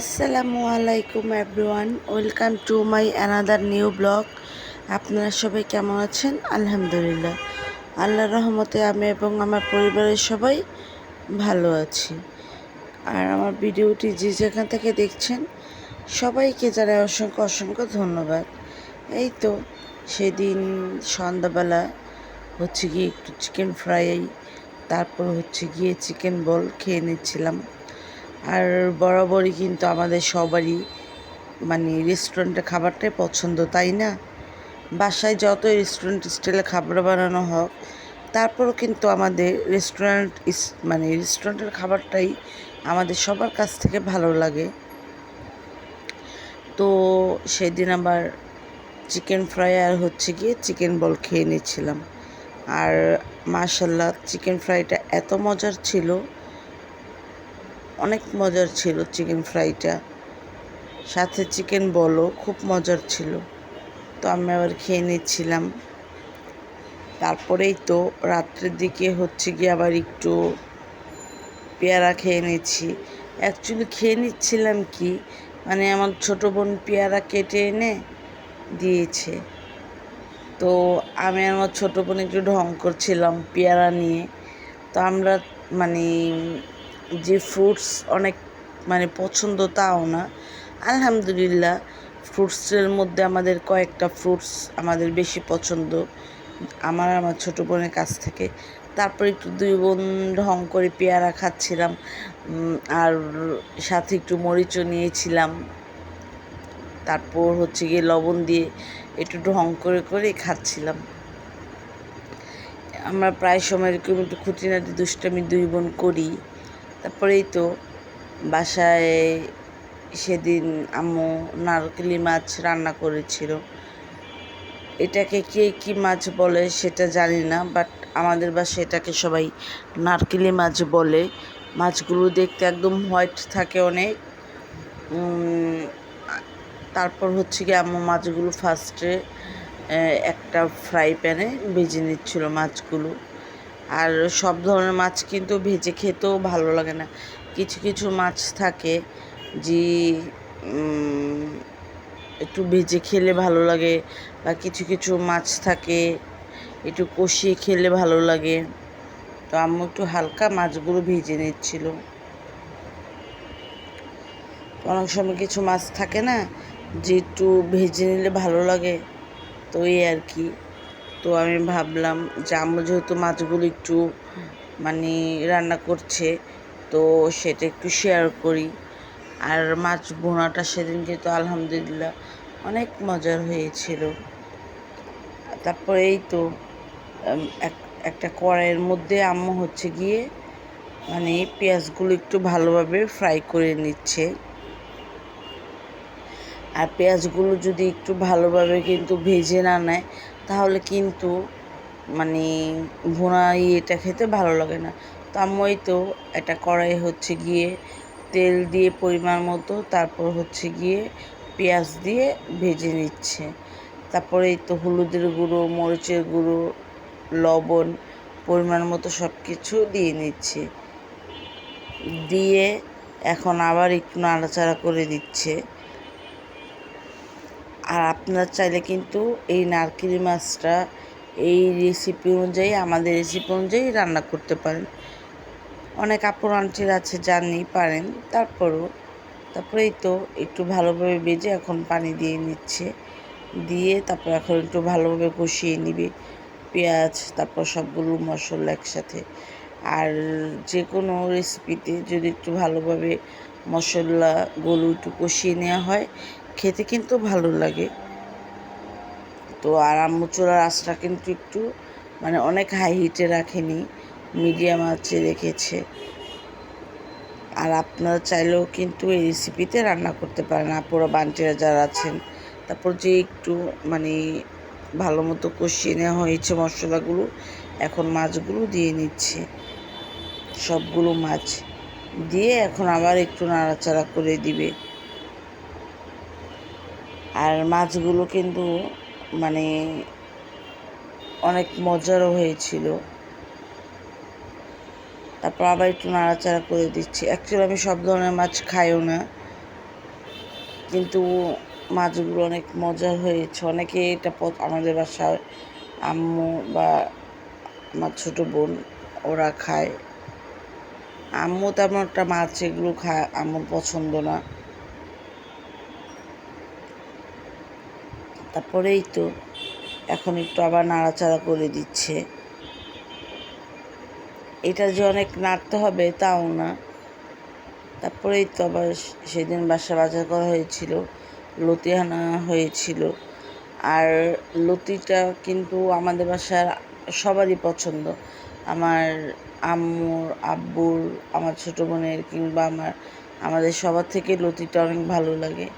আসসালামু আলাইকুম everyone, welcome to my another new blog. আপনারা সবাই কেমন আছেন? আলহামদুলিল্লাহ। আল্লাহর রহমতে আমি এবং আমার পরিবারের সবাই ভালো আছি। আর আমার ভিডিওটি যে যেখান থেকে দেখছেন, সবাইকে জানাই অসংখ্য অসংখ্য ধন্যবাদ। এই তো, সেদিন সন্ধ্যাবেলা হচ্ছে গিয়ে একটু চিকেন ফ্রাই তারপর হচ্ছে গিয়ে চিকেন বল খেয়ে নিচ্ছিলাম। আর বরাবরই কিন্তু আমাদের সবারই মানে রেস্টুরেন্টের খাবারটাই পছন্দ, তাই না? বাসায় যত রেস্টুরেন্ট স্টাইলে খাবার বানানো হোক, তারপরও কিন্তু আমাদের রেস্টুরেন্ট মানে রেস্টুরেন্টের খাবারটাই আমাদের সবার কাছ থেকে ভালো লাগে। তো সেদিন আবার চিকেন ফ্রাই আর হচ্ছে গিয়ে চিকেন বল খেয়ে নিচ্ছিলাম আর মাশাল্লাহ চিকেন ফ্রাইটা এত মজার ছিল। অনেক মজার ছিল চিকেন ফ্রাইটা। সাথে চিকেন বলও খুব মজার ছিল। তো আমি আবার খেয়ে নিচ্ছিলাম। তারপরেই তো রাত্রের দিকে হচ্ছে গিয়ে আবার একটু পেয়ারা খেয়ে নিচ্ছি। অ্যাকচুয়ালি খেয়ে নিচ্ছিলাম কি? মানে আমার ছোটো বোন পেয়ারা কেটে এনে দিয়েছে। তো আমি আমার ছোটো বোন একটু ঢং করছিলাম পেয়ারা নিয়ে। তো আমরা মানে যে ফ্রুটস অনেক মানে পছন্দ তাও না। আলহামদুলিল্লাহ ফ্রুটসের মধ্যে আমাদের কয়েকটা ফ্রুটস আমাদের বেশি পছন্দ। আমার আমার ছোটো বোনের কাছ থেকে। তারপর একটু দুই বোন ঢং করে পেয়ারা খাচ্ছিলাম আর সাথে একটু মরিচও নিয়েছিলাম। তারপর হচ্ছে গিয়ে লবণ দিয়ে একটু ঢং করে করে খাচ্ছিলাম। আমরা প্রায় সময় এরকম একটু খুঁটিনাটি দুষ্টামি দুই বোন করি। তারপরেই তো বাসায় সেদিন আম্মু নারকেলি মাছ রান্না করেছিল। এটাকে কে কি মাছ বলে সেটা জানি না বাট আমাদের বাসায় এটাকে সবাই নারকেলি মাছ বলে। মাছগুলো দেখতে একদম হোয়াইট থাকে অনেক। তারপর হচ্ছে কি আম্মু মাছগুলো ফার্স্টে একটা ফ্রাই প্যানে ভেজে নিচ্ছিল মাছগুলো। আর সব ধরনের মাছ কিন্তু ভেজে খেতেও ভালো লাগে না। কিছু কিছু মাছ থাকে যে একটু ভেজে খেলে ভালো লাগে বা কিছু কিছু মাছ থাকে একটু কষিয়ে খেলে ভালো লাগে। তো আম্মু একটু হালকা মাছগুলো ভেজে নিচ্ছিল। অনেক সময় কিছু মাছ থাকে না যে, একটু ভেজে নিলে ভালো লাগে। তো এই আর কি। তো আমি ভাবলাম যে আম্মু যেহেতু মাছগুলো একটু মানে রান্না করছে, তো সেটা একটু শেয়ার করি। আর মাছ বোনাটা সেদিন কিন্তু আলহামদুলিল্লাহ অনেক মজার হয়েছিল। তারপরে এই তো একটা কড়াইয়ের মধ্যে আম্মু হচ্ছে গিয়ে মানে পেঁয়াজগুলো একটু ভালোভাবে ফ্রাই করে নিচ্ছে। আর পেঁয়াজগুলো যদি একটু ভালোভাবে কিন্তু ভেজে না নেয় তাহলে কিন্তু মানে ভুনা ইয়েটা খেতে ভালো লাগে না। তো তো এটা কড়াই হচ্ছে গিয়ে তেল দিয়ে পরিমাণ মতো, তারপর হচ্ছে গিয়ে পেঁয়াজ দিয়ে ভেজে নিচ্ছে। তারপরে এই তো হলুদের গুঁড়ো, মরিচের গুঁড়ো, লবণ পরিমাণ মতো সব কিছু দিয়ে নিচ্ছে। দিয়ে এখন আবার একটু নাড়াচাড়া করে দিচ্ছে। আর আপনারা চাইলে কিন্তু এই নারকেলি মাছটা এই রেসিপি অনুযায়ী, আমাদের রেসিপি অনুযায়ী রান্না করতে পারেন। অনেক আপুর আন্টির আছে জানি পারেন, তারপরও, তারপরেই তো একটু ভালোভাবে বেজে এখন পানি দিয়ে নিচ্ছে। দিয়ে তারপর এখন একটু ভালোভাবে কষিয়ে নিবে। পেঁয়াজ, তারপর সবগুলো মশলা একসাথে। আর যে কোনো রেসিপিতে যদি একটু ভালোভাবে মশলাগুলো একটু কষিয়ে নেওয়া হয় খেতে কিন্তু ভালো লাগে। তো আর আম্মু চোলার আঁচটা কিন্তু একটু মানে অনেক হাই হিটে রাখেনি মিডিয়াম আঁচে রেখেছে। আর আপনারা চাইলেও কিন্তু এই রেসিপিতে রান্না করতে পারেন। আপুরা, বান্টিরা যারা আছেন, তারপর যে একটু মানে ভালো মতো কষিয়ে নেওয়া হয়েছে মশলাগুলো, এখন মাছগুলো দিয়ে নিচ্ছে। সবগুলো মাছ দিয়ে এখন আবার একটু নাড়াচাড়া করে দিবে। আর মাছগুলো কিন্তু মানে অনেক মজারও হয়েছিল। তারপর আবার একটু নাড়াচাড়া করে দিচ্ছি। অ্যাকচুয়ালি আমি সব ধরনের মাছ খাইও না। কিন্তু মাছগুলো অনেক মজার হয়েছে। অনেকে এটা আমাদের বাসায় আম্মু বা আমার ছোট বোন ওরা খায়। আম্মু তেমন একটা মাছ এগুলো খায় আম্মুর পছন্দ না। তারপরেই তো এখন একটু আবার নাড়াচাড়া করে দিচ্ছে। এটা যে অনেক নাড়তে হবে তাও না। তারপরেই তো আবার সেদিন বাসা বাজার করা হয়েছিল লতি আনা হয়েছিল। আর লতিটা কিন্তু আমাদের বাসার সবারই পছন্দ। আমার আম্মুর, আব্বুর, আমার ছোটো বোনের কিংবা আমার, আমাদের সবার থেকে লতিটা অনেক ভালো লাগে।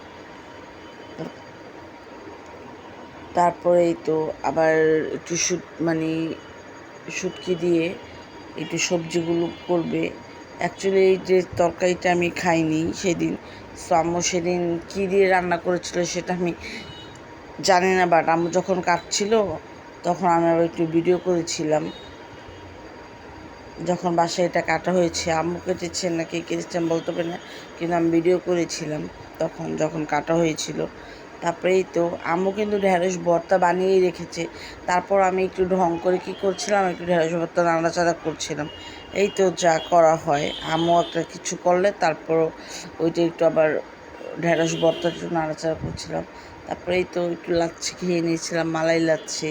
তারপরেই তো আবার একটু শুট মানে শুটকি দিয়ে একটু সবজিগুলো করবে। অ্যাকচুয়ালি এই যে তরকারিটা আমি খাইনি সেদিন সো আম্মু সেদিন কী দিয়ে রান্না করেছিল সেটা আমি জানি না বাট আম্মু যখন কাটছিল তখন আমি আবার একটু ভিডিও করেছিলাম। যখন বাসায় এটা কাটা হয়েছে, আম্মু কেটেছেন না, কে কেটেছেন বলতে পারি না, কিন্তু আমি ভিডিও করেছিলাম তখন যখন কাটা হয়েছিল। তারপরেই তো আম্মু কিন্তু ঢ্যাঁড়স ভর্তা বানিয়েই রেখেছে। তারপর আমি একটু ঢং করে কী করছিলাম, একটু ঢ্যাঁড়স ভর্তা নাড়াচাড়া করছিলাম। এই তো যা করা হয়। আম্মু একটা কিছু করলে তারপর ওইটা একটু আবার ঢ্যাঁড়স ভর্তা একটু নাড়াচাড়া করছিলাম। তারপরে এই তো একটু লাচ্ছি খেয়ে নিয়েছিলাম, মালাই লাচ্ছি।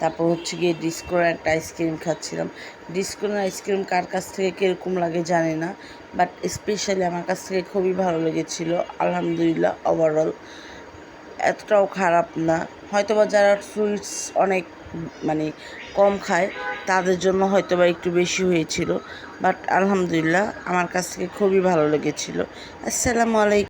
তারপর হচ্ছে গিয়ে ডিসকোর একটা আইসক্রিম খাচ্ছিলাম। ডিসকোর আইসক্রিম কার কাছ থেকে কীরকম লাগে জানি না, বাট স্পেশালি আমার কাছ থেকে খুবই ভালো লেগেছিলো। আলহামদুলিল্লাহ ওভারঅল এতটাও খারাপ না। হয়তোবা যারা ফ্রুইটস অনেক মানে কম খায়, তাদের জন্য হয়তোবা একটু বেশি হয়েছিল। বাট আলহামদুলিল্লাহ, আমার কাছ থেকে খুবই ভালো লেগেছিলো। আসসালামু আলাইকুম।